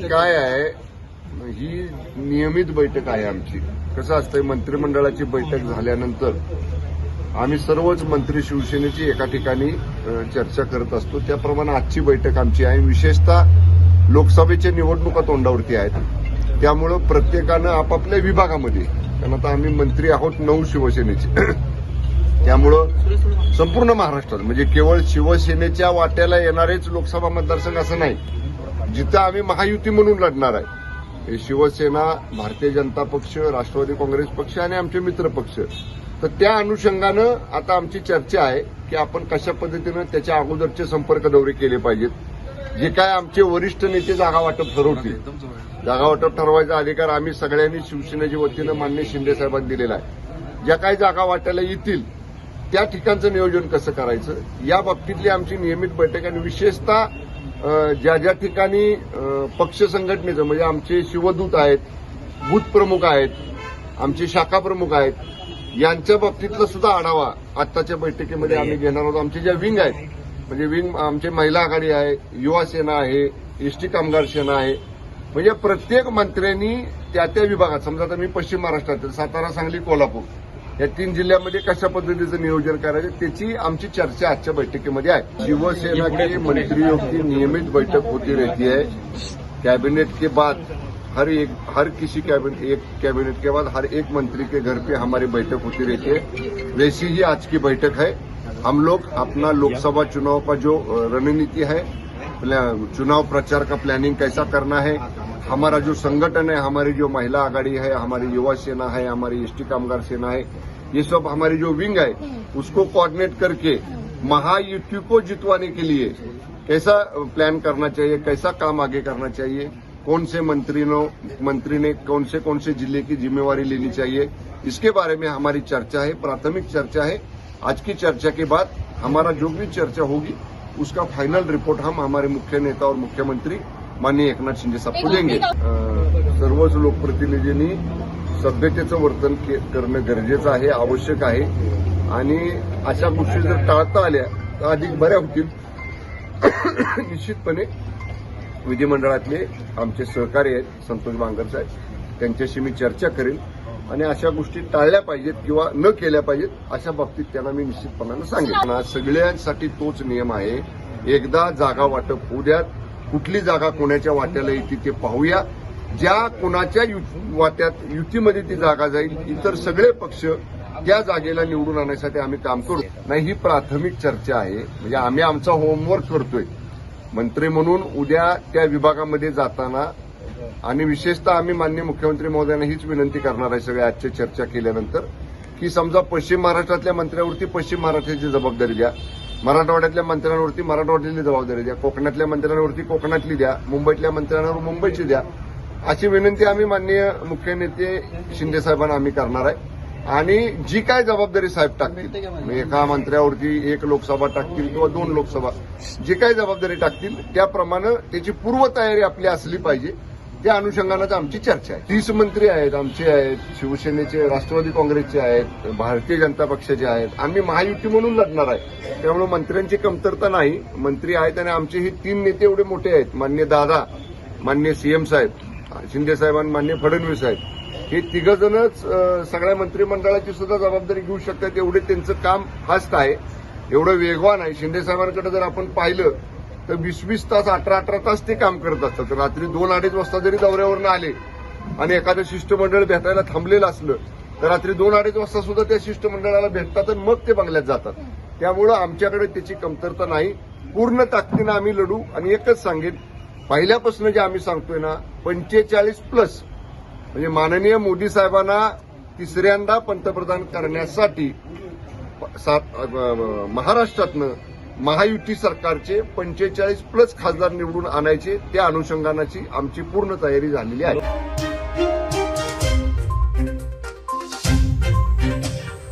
काय आहे. ही नियमित बैठक आहे आमची. कसं असतंय मंत्रिमंडळाची बैठक झाल्यानंतर आम्ही सर्वच मंत्री शिवसेनेची एका ठिकाणी चर्चा करत असतो. त्याप्रमाणे आजची बैठक आमची आहे. विशेषतः लोकसभेच्या निवडणुका तोंडावरती आहेत. त्यामुळं प्रत्येकानं आपापल्या विभागामध्ये कारण आता आम्ही मंत्री आहोत नऊ शिवसेनेचे. त्यामुळं संपूर्ण महाराष्ट्रात म्हणजे केवळ शिवसेनेच्या वाट्याला येणारेच लोकसभा मतदारसंघ असं नाही. जिथं आम्ही महायुती म्हणून लढणार आहे. हे शिवसेना भारतीय जनता पक्ष राष्ट्रवादी काँग्रेस पक्ष आणि आमचे मित्र पक्ष. तर त्या अनुषंगानं आता आमची चर्चा आहे की आपण कशा पद्धतीनं त्याच्या अगोदरचे संपर्क दौरे केले पाहिजेत. जे काय आमचे वरिष्ठ नेते जागा वाटप ठरवतील. जागा वाटप ठरवायचा अधिकार आम्ही सगळ्यांनी शिवसेनेच्या वतीनं मान्य शिंदे साहेबांनी दिलेला आहे. ज्या काही जागा वाटायला येतील त्या ठिकाणचं नियोजन कसं करायचं? या बाबतीतली आमची नियमित बैठक आणि विशेषतः ज्या ज्या ठिकाणी पक्ष संघटनेचं म्हणजे आमचे शिवदूत आहेत बूथ प्रमुख आहेत आमचे शाखा प्रमुख आहेत यांच्या बाबतीतला सुद्धा आढावा आत्ताच्या बैठकीमध्ये आम्ही घेणार आहोत. आमचे ज्या विंग आहेत म्हणजे विंग आमचे महिला आघाडी आहे युवा सेना आहे एसटी कामगार सेना आहे म्हणजे प्रत्येक मंत्र्यांनी त्या त्या विभागात समजा आता मी पश्चिम महाराष्ट्रात सातारा सांगली कोल्हापूर या तीन जिल्ह्यामध्ये कशा पद्धतीचं नियोजन करायचं त्याची आमची चर्चा आजच्या बैठकीमध्ये आहे. शिवसेना की मंत्रियों की नियमित बैठक होती रहती है कैबिनेट के बाद हर एक हर किसी कैबिनेट एक कैबिनेट के बाद हर एक मंत्री के घर पे हमारी बैठक होती रहती है। वैसी ही आज की बैठक है। हम लोग अपना लोकसभा चुनाव का जो रणनीति है चुनाव प्रचार का प्लानिंग कैसा करना है हमारा जो संगठन है, हमारी जो महिला आघाड़ी है, हमारी युवा सेना है, हमारी एसटी कामगार सेना है, ये सब हमारी जो विंग है, उसको कोऑर्डिनेट करके महायुति को जितवाने के लिए कैसा प्लान करना चाहिए, कैसा काम आगे करना चाहिए, कौन से मंत्री मंत्री ने कौन से कौन से ज़िले की जिम्मेवारी लेनी चाहिए, इसके बारे में हमारी चर्चा है, प्राथमिक चर्चा है। आज की चर्चा के बाद हमारा जो भी चर्चा होगी, उसका फाइनल रिपोर्ट हम हमारे मुख्य नेता और मुख्यमंत्री माननीय एकनाथ शिंदे साहेब अं, सर्वच लोकप्रतिनिधींनी सभ्यतेचं वर्तन करणं गरजेचं आहे आवश्यक आहे. आणि अशा गोष्टी जर टाळता आल्या तर अधिक बऱ्या होतील. निश्चितपणे विधिमंडळातले आमचे सहकारी आहेत संतोष बांगर साहेब त्यांच्याशी मी चर्चा करेन आणि अशा गोष्टी टाळल्या पाहिजेत किंवा न केल्या पाहिजेत अशा बाबतीत त्यांना मी निश्चितपणानं सांगेन. सगळ्यांसाठी तोच नियम आहे एकदा जागा वाटप होऊ द्या कुठली जागा कोणाच्या वाट्याला येते ते पाहूया. ज्या कोणाच्या वाट्यात युतीमध्ये ती जागा जाईल इतर सगळे पक्ष त्या जागेला निवडून आणण्यासाठी आम्ही काम करू. नाही ही प्राथमिक चर्चा आहे. म्हणजे आम्ही आमचा होमवर्क करतोय. मंत्री म्हणून उद्या त्या विभागामध्ये जाताना आणि विशेषतः आम्ही मान्य मुख्यमंत्री महोदयांना हीच विनंती करणार आहे सगळ्या आजच्या चर्चा केल्यानंतर की समजा पश्चिम महाराष्ट्रातल्या मंत्र्यावरती पश्चिम महाराष्ट्राची जबाबदारी द्या. मराठवाड्यातल्या मंत्र्यांवरती मराठवाड्यातली जबाबदारी द्या. कोकणातल्या मंत्र्यांवरती कोकणातली द्या. मुंबईतल्या मंत्र्यांवर मुंबईची द्या. अशी विनंती आम्ही माननीय मुख्य नेते शिंदे साहेबांना आम्ही करणार आहे. आणि जी काय जबाबदारी साहेब टाकतील एका मंत्र्यावरती एक लोकसभा टाकतील किंवा दोन लोकसभा जी काय जबाबदारी टाकतील त्याप्रमाणे त्याची पूर्वतयारी आपली असली पाहिजे. त्या अनुषंगानं आमची चर्चा आहे. तीस मंत्री आहेत आमचे आहेत शिवसेनेचे राष्ट्रवादी काँग्रेसचे आहेत भारतीय जनता पक्षाचे आहेत. आम्ही महायुती म्हणून लढणार आहे. त्यामुळे मंत्र्यांची कमतरता नाही. मंत्री आहेत आणि आमचे हे तीन नेते एवढे मोठे आहेत. मान्य दादा मान्य सीएम साहेब शिंदे साहेब आणि मान्य फडणवीस साहेब. हे तिघजणच सगळ्या मंत्रिमंडळाची सुद्धा जबाबदारी घेऊ शकतात. एवढे त्यांचं काम फास्ट आहे. एवढं वेगवान आहे. शिंदे साहेबांकडे जर आपण पाहिलं तर वीस वीस तास अठरा अठरा तास ते काम करत असतात. रात्री दोन अडीच वाजता जरी दौऱ्यावरनं आले आणि एखादं शिष्टमंडळ भेटायला थांबलेलं असलं तर रात्री दोन अडीच वाजता सुद्धा त्या शिष्टमंडळाला भेटतात आणि मग ते बंगल्यात जातात. त्यामुळं आमच्याकडे त्याची कमतरता नाही. पूर्ण ताकदीनं आम्ही लढू आणि एकच सांगेन पहिल्यापासून जे आम्ही सांगतोय ना पंचेचाळीस प्लस म्हणजे माननीय मोदी साहेबांना तिसऱ्यांदा पंतप्रधान करण्यासाठी सात- महाराष्ट्रातनं महायुती सरकारचे पंचेचाळीस प्लस खासदार निवडून आणायचे त्या अनुषंगानाची आमची पूर्ण तयारी झालेली आहे.